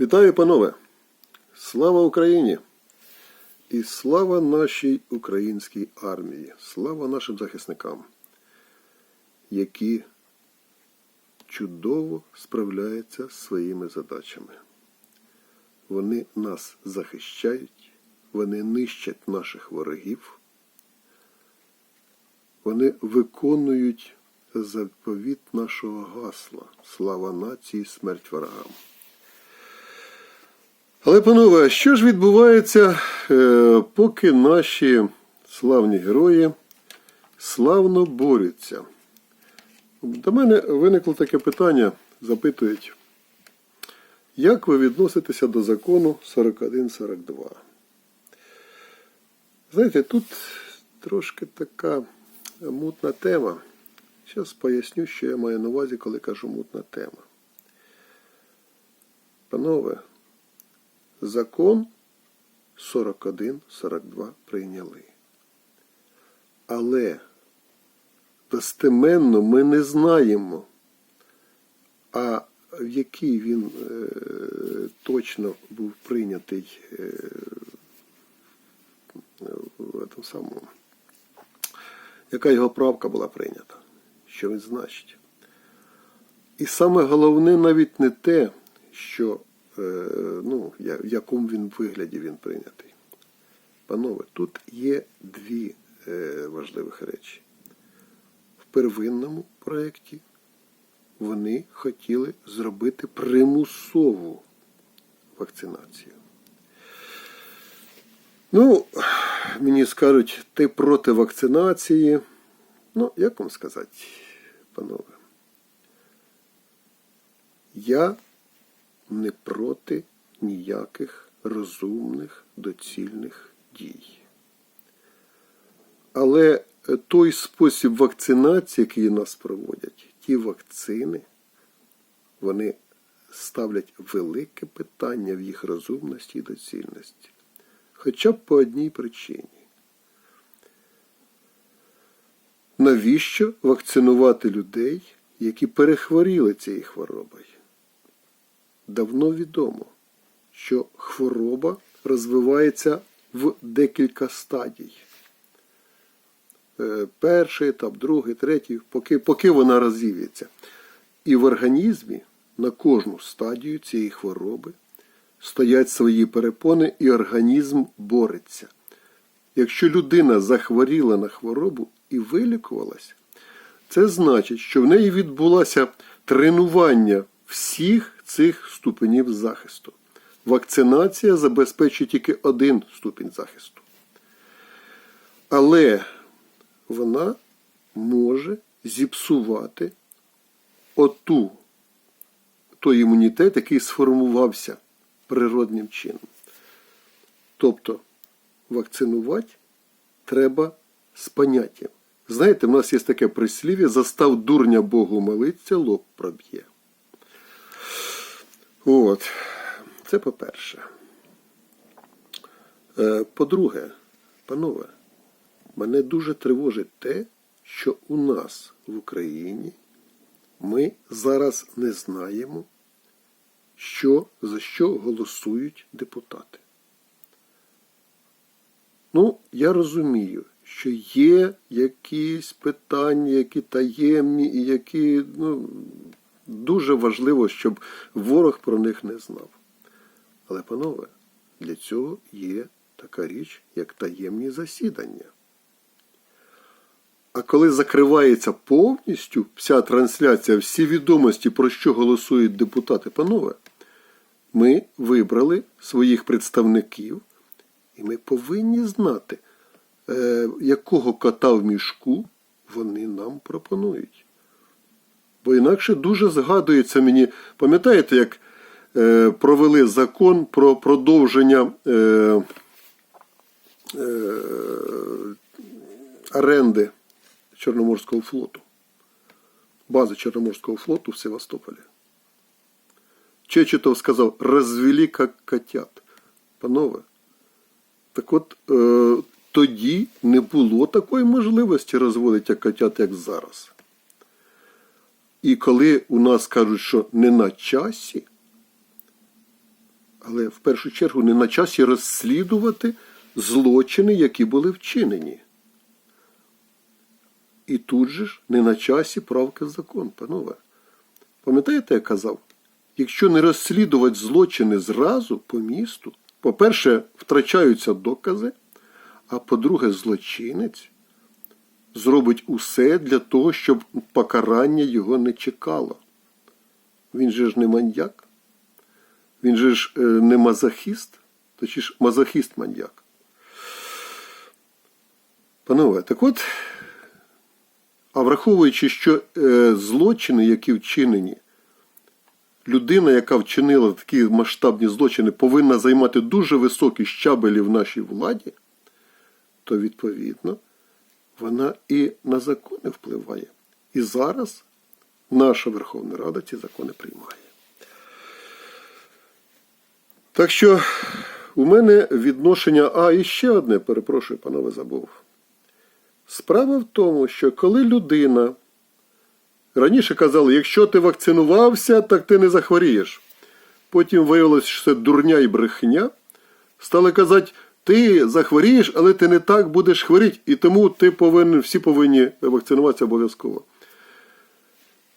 Вітаю, панове! Слава Україні! І слава нашій українській армії! Слава нашим захисникам, які чудово справляються з своїми задачами. Вони нас захищають, вони нищать наших ворогів, вони виконують заповіт нашого гасла Слава нації, смерть ворогам. Але, панове, що ж відбувається, е, поки наші славні герої славно борються? До мене виникло таке питання, запитують, як ви відноситеся до закону 4142? Знаєте, тут трошки така мутна тема. Зараз поясню, що я маю на увазі, коли кажу мутна тема. Панове, Закон 41-42 прийняли. Але достеменно ми не знаємо, а в який він е, точно був прийнятий е, в самому, яка його правка була прийнята, що він значить. І саме головне навіть не те, що ну, в якому він вигляді він прийнятий. Панове, тут є дві е, важливих речі. В первинному проєкті вони хотіли зробити примусову вакцинацію. Ну, мені скажуть, ти проти вакцинації. Ну, як вам сказати, панове? Я не проти ніяких розумних, доцільних дій. Але той спосіб вакцинації, який нас проводять, ті вакцини, вони ставлять велике питання в їх розумності і доцільності. Хоча б по одній причині. Навіщо вакцинувати людей, які перехворіли цією хворобою? Давно відомо, що хвороба розвивається в декілька стадій. Е, Перший етап, другий, третій, поки, поки вона розів'ється. І в організмі на кожну стадію цієї хвороби стоять свої перепони, і організм бореться. Якщо людина захворіла на хворобу і вилікувалася, це значить, що в неї відбулося тренування всіх цих ступенів захисту. Вакцинація забезпечує тільки один ступінь захисту. Але вона може зіпсувати оту, той імунітет, який сформувався природним чином. Тобто вакцинувати треба з поняттям. Знаєте, в нас є таке прислів'я застав дурня Богу молиться, лоб проб'є. От. Це по-перше. Е, По-друге, панове, мене дуже тривожить те, що у нас в Україні ми зараз не знаємо, що, за що голосують депутати. Ну, я розумію, що є якісь питання, які таємні і які ну, дуже важливо, щоб ворог про них не знав. Але, панове, для цього є така річ, як таємні засідання. А коли закривається повністю вся трансляція, всі відомості, про що голосують депутати, панове, ми вибрали своїх представників, і ми повинні знати, е, якого кота в мішку вони нам пропонують. Бо інакше дуже згадується мені, пам'ятаєте, як е, провели закон про продовження е, е, оренди Чорноморського флоту, бази Чорноморського флоту в Севастополі. Чечетов сказав, розвели як котят. Панове, так от е, тоді не було такої можливості розводити як котят, як зараз. І коли у нас кажуть, що не на часі, Але в першу чергу не на часі розслідувати злочини, які були вчинені. І тут же ж не на часі правки в закон, панове. Пам'ятаєте, я казав? Якщо не розслідувати злочини зразу по місту, по-перше, втрачаються докази, а по-друге, злочинець зробить усе для того, щоб покарання його не чекало. Він же ж не маньяк, він же ж е, не мазохіст, точніше мазохіст маньяк. Панове, так от, а враховуючи, що е, злочини, які вчинені, людина, яка вчинила такі масштабні злочини, повинна займати дуже високі щабелі в нашій владі, то відповідно вона і на закони впливає. І зараз наша Верховна Рада ці закони приймає. Так що у мене відношення, а і ще одне, перепрошую, панове, забув. Справа в тому, що коли людина раніше казали, якщо ти вакцинувався, так ти не захворієш. Потім виявилось, що це дурня і брехня. Стали казати, ти захворієш, але ти не так будеш хворіти, і тому ти повинен, всі повинні вакцинуватися обов'язково.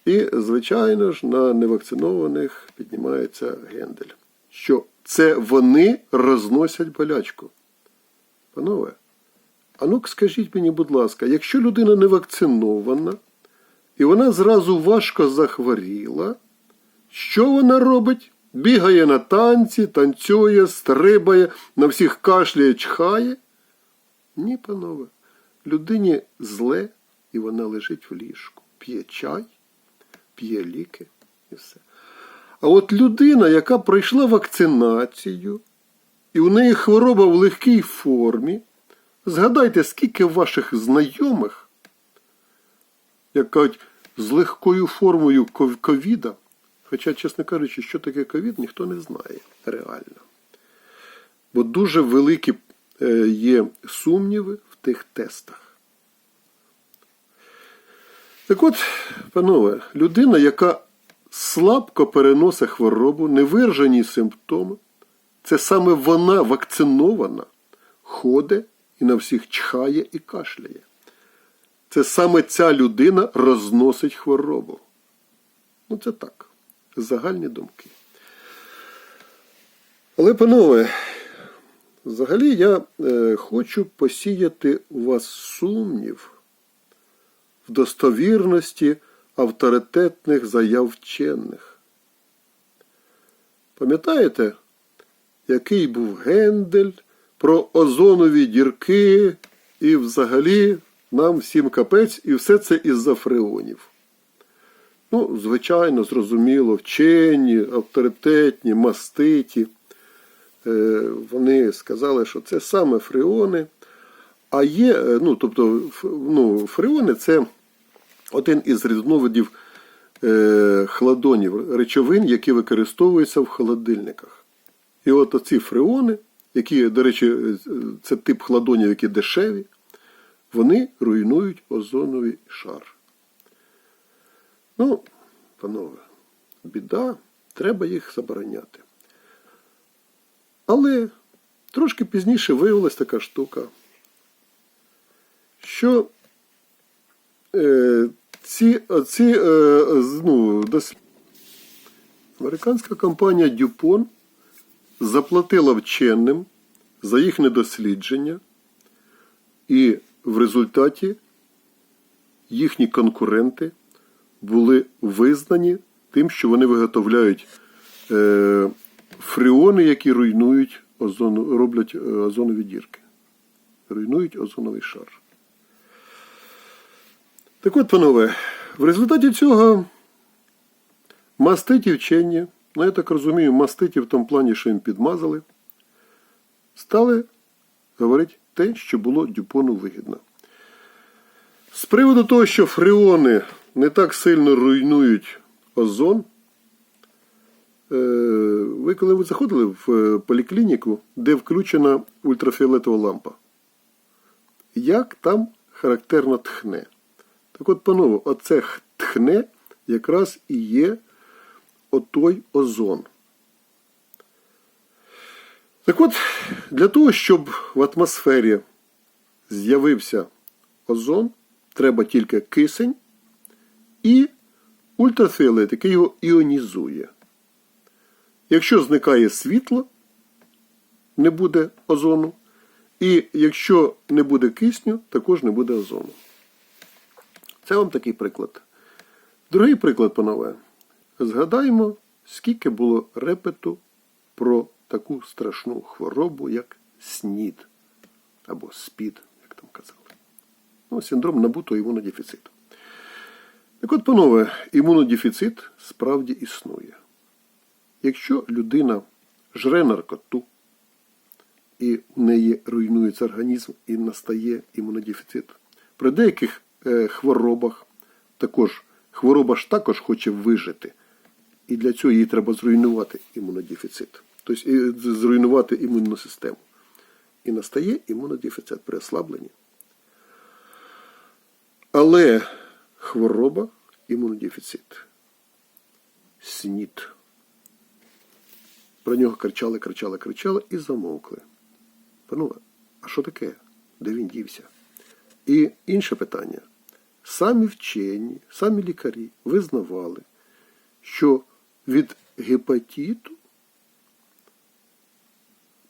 І, звичайно ж, на невакцинованих піднімається гендель. Що це вони розносять болячку. Панове, а ну скажіть мені, будь ласка, якщо людина не вакцинована, і вона зразу важко захворіла, що вона робить? Бігає на танці, танцює, стрибає, на всіх кашляє, чхає? Ні, панове. Людині зле, і вона лежить в ліжку, п'є чай, п'є ліки і все. А от людина, яка пройшла вакцинацію, і у неї хвороба в легкій формі, згадайте, скільки ваших знайомих, як кажуть, з легкою формою ков- ковіда, хоча, чесно кажучи, що таке ковід, ніхто не знає реально. Бо дуже великі е, є сумніви в тих тестах. Так от, панове, людина, яка слабко переносить хворобу, невиражені симптоми, це саме вона вакцинована, ходить і на всіх чхає і кашляє. Це саме ця людина розносить хворобу. Ну, це так, загальні думки. Але, панове, взагалі я е, хочу посіяти у вас сумнів в достовірності авторитетних заяв вчених. Пам'ятаєте, який був Гендель про озонові дірки і взагалі нам всім капець, і все це із-за фреонів. Ну, звичайно, зрозуміло, вчені, авторитетні, маститі. Е, Вони сказали, що це саме фреони. А є, е, ну, тобто, ну, фреони це один із різновидів е, хладонів, речовин, які використовуються в холодильниках. І от оці фреони, які, до речі, це тип хладонів, які дешеві, вони руйнують озоновий шар. Ну, панове, біда, треба їх забороняти. Але трошки пізніше виявилась така штука, що е, ці, ці е, ну, дос... американська компанія Дюпон заплатила вченим за їхнє дослідження, і в результаті їхні конкуренти були визнані тим, що вони виготовляють е, фреони, які руйнують озону, роблять е, озонові дірки. Руйнують озоновий шар. Так от, панове, в результаті цього маститі вчені, ну я так розумію, маститі в тому плані, що їм підмазали, стали говорити те, що було Дюпону вигідно. З приводу того, що фреони не так сильно руйнують озон, е, ви коли ви заходили в е, поліклініку, де включена ультрафіолетова лампа, як там характерно тхне? Так от, панове, оце тхне якраз і є отой озон. Так от, для того, щоб в атмосфері з'явився озон, треба тільки кисень і ультрафіолет, який його іонізує. Якщо зникає світло, не буде озону. І якщо не буде кисню, також не буде озону. Це вам такий приклад. Другий приклад, панове. Згадаємо, скільки було репету про таку страшну хворобу, як СНІД або СПІД, як там казали. Ну, синдром набутого імунодефіциту. Так от, панове, імунодефіцит справді існує. Якщо людина жре наркоту, і в неї руйнується організм і настає імунодефіцит. При деяких е, хворобах також хвороба ж також хоче вижити. І для цього їй треба зруйнувати імунодефіцит. Тобто е, зруйнувати імунну систему. І настає імунодефіцит при ослабленні. Але хвороба імунодефіцит. СНІД. Про нього кричали, кричали, кричали і замовкли. Панове, а що таке? Де він дівся? І інше питання. Самі вчені, самі лікарі визнавали, що від гепатиту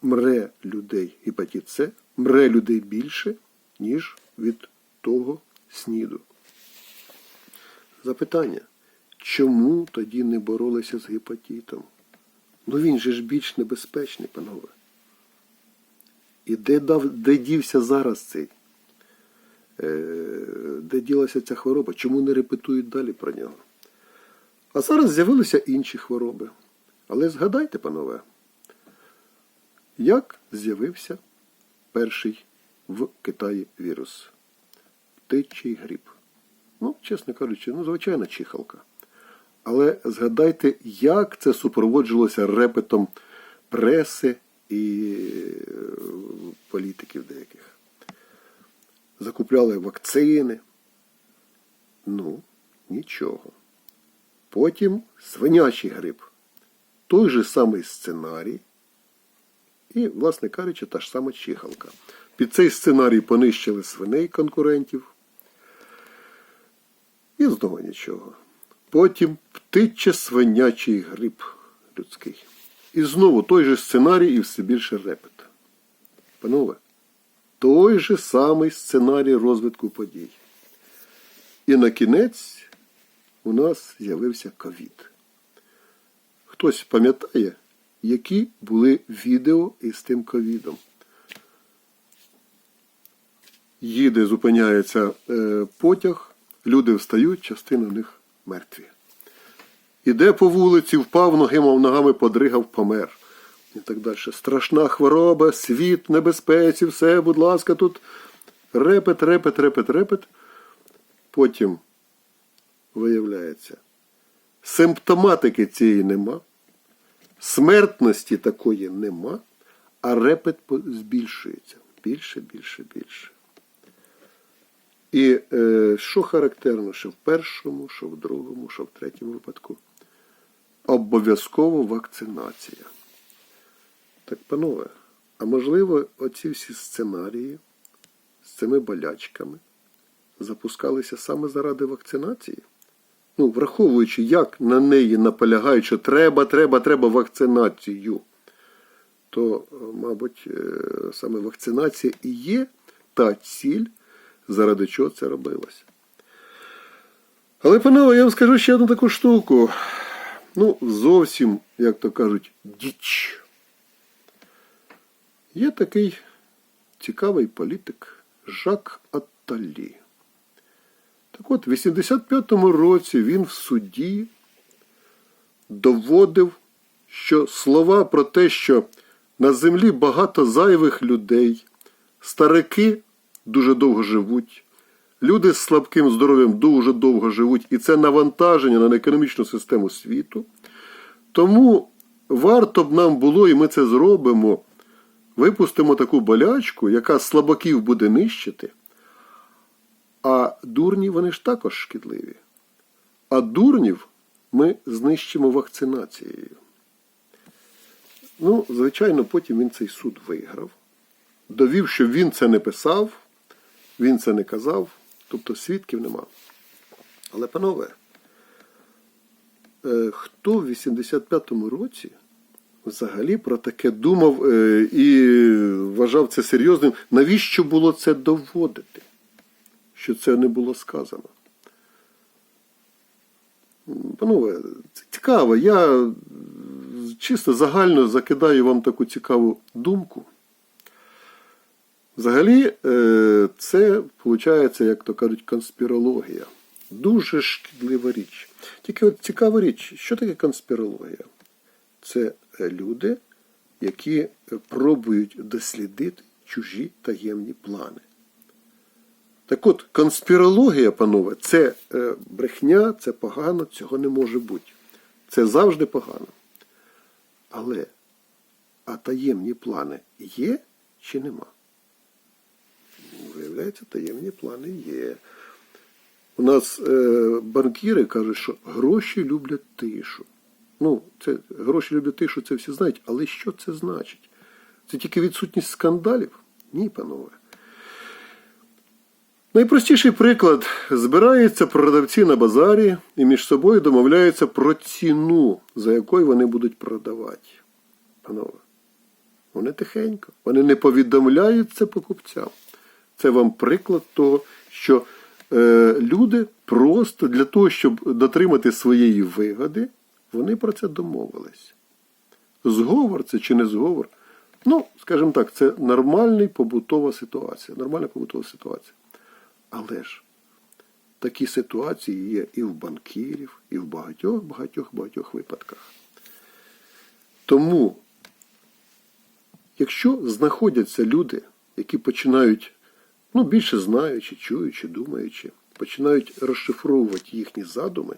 мре людей, гепатит С, мре людей більше, ніж від того сніду. Запитання, чому тоді не боролися з гепатитом? Ну він же ж більш небезпечний, панове. І де, дав, де дівся зараз цей? Е, де ділася ця хвороба? Чому не репетують далі про нього? А зараз з'явилися інші хвороби. Але згадайте, панове, як з'явився перший в Китаї вірус? Птичий гріб. Ну, чесно кажучи, ну, звичайна чихалка. Але згадайте, як це супроводжувалося репетом преси і е, політиків деяких. Закупляли вакцини. Ну, нічого. Потім свинячий грип. Той же самий сценарій. І, власне кажучи, та ж сама чихалка. Під цей сценарій понищили свиней конкурентів. І знову нічого. Потім птиче свинячий гриб людський. І знову той же сценарій і все більше репет. Панове, той же самий сценарій розвитку подій. І на кінець у нас з'явився ковід. Хтось пам'ятає, які були відео із тим ковідом? Їде, зупиняється е, потяг, люди встають, частина них мертві. Іде по вулиці, впав ногами, ногами подригав, помер. І так далі. Страшна хвороба, світ, небезпеці, все, будь ласка, тут репет, репет, репет, репет. Потім виявляється, симптоматики цієї нема, смертності такої нема, а репет збільшується. Більше, більше, більше. І е, що характерно, що в першому, що в другому, що в третьому випадку, обов'язково вакцинація. Так, панове, а можливо, оці всі сценарії з цими болячками запускалися саме заради вакцинації? Ну, враховуючи, як на неї наполягають, що треба, треба, треба вакцинацію, то, мабуть, е, саме вакцинація і є та ціль, заради чого це робилося. Але, панове, я вам скажу ще одну таку штуку. Ну, зовсім, як то кажуть, діч. Є такий цікавий політик Жак Атталі. Так от, в 85-му році він в суді доводив, що слова про те, що на землі багато зайвих людей, старики дуже довго живуть, люди з слабким здоров'ям дуже довго живуть, і це навантаження на економічну систему світу. Тому варто б нам було, і ми це зробимо, випустимо таку болячку, яка слабаків буде нищити. А дурні вони ж також шкідливі. А дурнів ми знищимо вакцинацією. Ну, звичайно, потім він цей суд виграв, довів, що він це не писав, він це не казав, тобто свідків нема. Але, панове, е, хто в 85-му році взагалі про таке думав е, і вважав це серйозним? Навіщо було це доводити? Що це не було сказано? Панове, це цікаво. Я чисто загально закидаю вам таку цікаву думку. Взагалі, е, це виходить, як то кажуть, конспірологія. Дуже шкідлива річ. Тільки от цікава річ, що таке конспірологія? Це е, люди, які е, пробують дослідити чужі таємні плани. Так от, конспірологія, панове, це брехня, це погано, цього не може бути. Це завжди погано. Але, а таємні плани є чи нема? Виявляється, таємні плани є. У нас е, банкіри кажуть, що гроші люблять тишу. Ну, це гроші люблять тишу, це всі знають, але що це значить? Це тільки відсутність скандалів? Ні, панове. Найпростіший приклад. Збираються продавці на базарі і між собою домовляються про ціну, за якою вони будуть продавати. Панове, вони тихенько, вони не повідомляють це покупцям. Це вам приклад того, що е, люди просто для того, щоб дотримати своєї вигоди, вони про це домовились. Зговор це чи не зговор? Ну, скажімо так, це нормальна побутова ситуація. Нормальна побутова ситуація. Але ж такі ситуації є і в банкірів, і в багатьох, багатьох, багатьох випадках. Тому, якщо знаходяться люди, які починають, ну, більше знаючи, чуючи, думаючи, починають розшифровувати їхні задуми,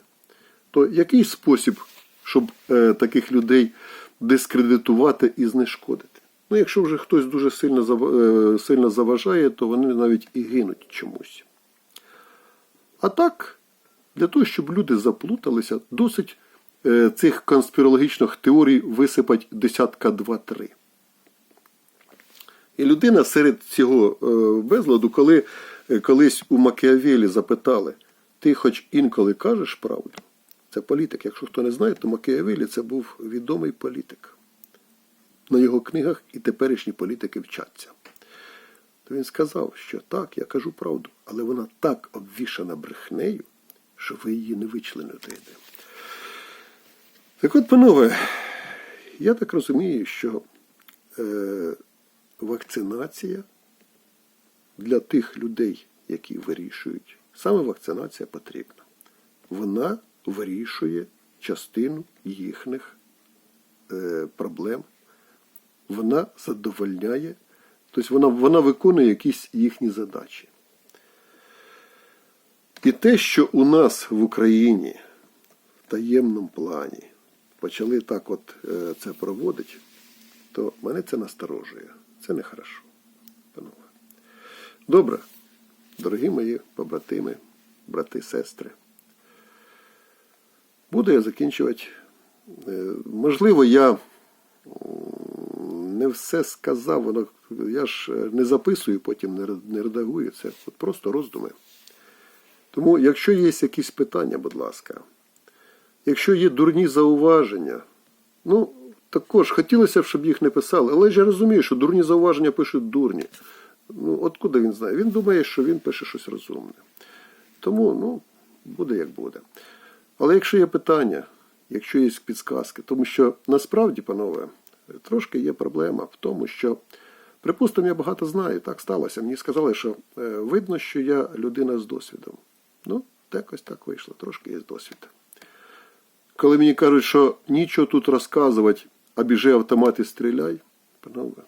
то який спосіб, щоб е, таких людей дискредитувати і знешкодити? Ну, якщо вже хтось дуже сильно, е, сильно заважає, то вони навіть і гинуть чомусь. А так, для того, щоб люди заплуталися, досить е, цих конспірологічних теорій висипать десятка два-три. І людина серед цього е, безладу, коли е, колись у Макіавелі запитали, ти хоч інколи кажеш правду? Це політик. Якщо хто не знає, то Макіавелі це був відомий політик. На його книгах і теперішні політики вчаться. То він сказав, що так, я кажу правду, але вона так обвішана брехнею, що ви її не вичлените. Так от, панове, я так розумію, що е, вакцинація для тих людей, які вирішують, саме вакцинація потрібна. Вона вирішує частину їхніх е, проблем. Вона задовольняє, тобто вона, вона виконує якісь їхні задачі. І те, що у нас в Україні в таємному плані почали так от е, це проводити, то мене це насторожує. Це нехорошо. Панове. Добре, дорогі мої побратими, брати, сестри. Буду я закінчувати. Е, Можливо, я не все сказав, воно, я ж е, не записую, потім не редагую це. От просто роздуми. Тому, якщо є якісь питання, будь ласка, якщо є дурні зауваження, ну, також хотілося б, щоб їх не писали, але я розумію, що дурні зауваження пишуть дурні. Ну, от куди він знає? Він думає, що він пише щось розумне. Тому, ну, буде як буде. Але якщо є питання, якщо є підсказки, тому що насправді, панове, трошки є проблема в тому, що, припустимо, я багато знаю, так сталося. Мені сказали, що е, видно, що я людина з досвідом. Ну, якось так вийшло, трошки є досвід. Коли мені кажуть, що нічого тут розказувати, а біжи автомат і стріляй, панове.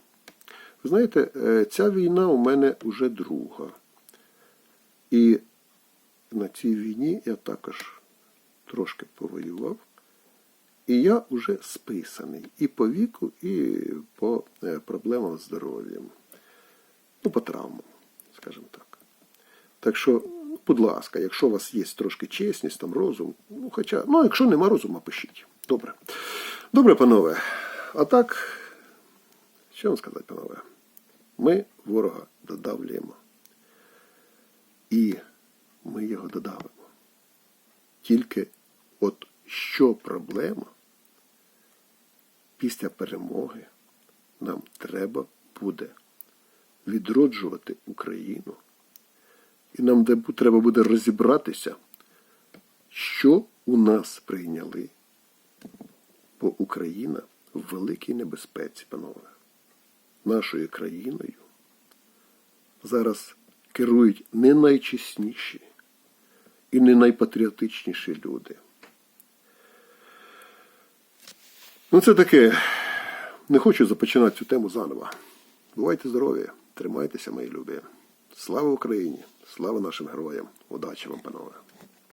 Ви знаєте, е, ця війна у мене вже друга. І на цій війні я також трошки повоював. І я вже списаний і по віку, і по е, проблемам з здоров'ям. Ну, по травмам, скажімо так. Так що, будь ласка, якщо у вас є трошки чесність, там розум, ну хоча, ну якщо нема розуму, пишіть. Добре. Добре, панове. А так, що вам сказати, панове? Ми ворога додавлюємо. І ми його додавимо. Тільки от що проблема, після перемоги нам треба буде відроджувати Україну. І нам треба буде розібратися, що у нас прийняли. Бо Україна в великій небезпеці, панове. Нашою країною зараз керують не найчесніші і не найпатріотичніші люди. Ну, це таке. Не хочу започинати цю тему заново. Бувайте здорові, тримайтеся, мої любі. Слава Україні! Слава нашим героям! Удачі вам, панове!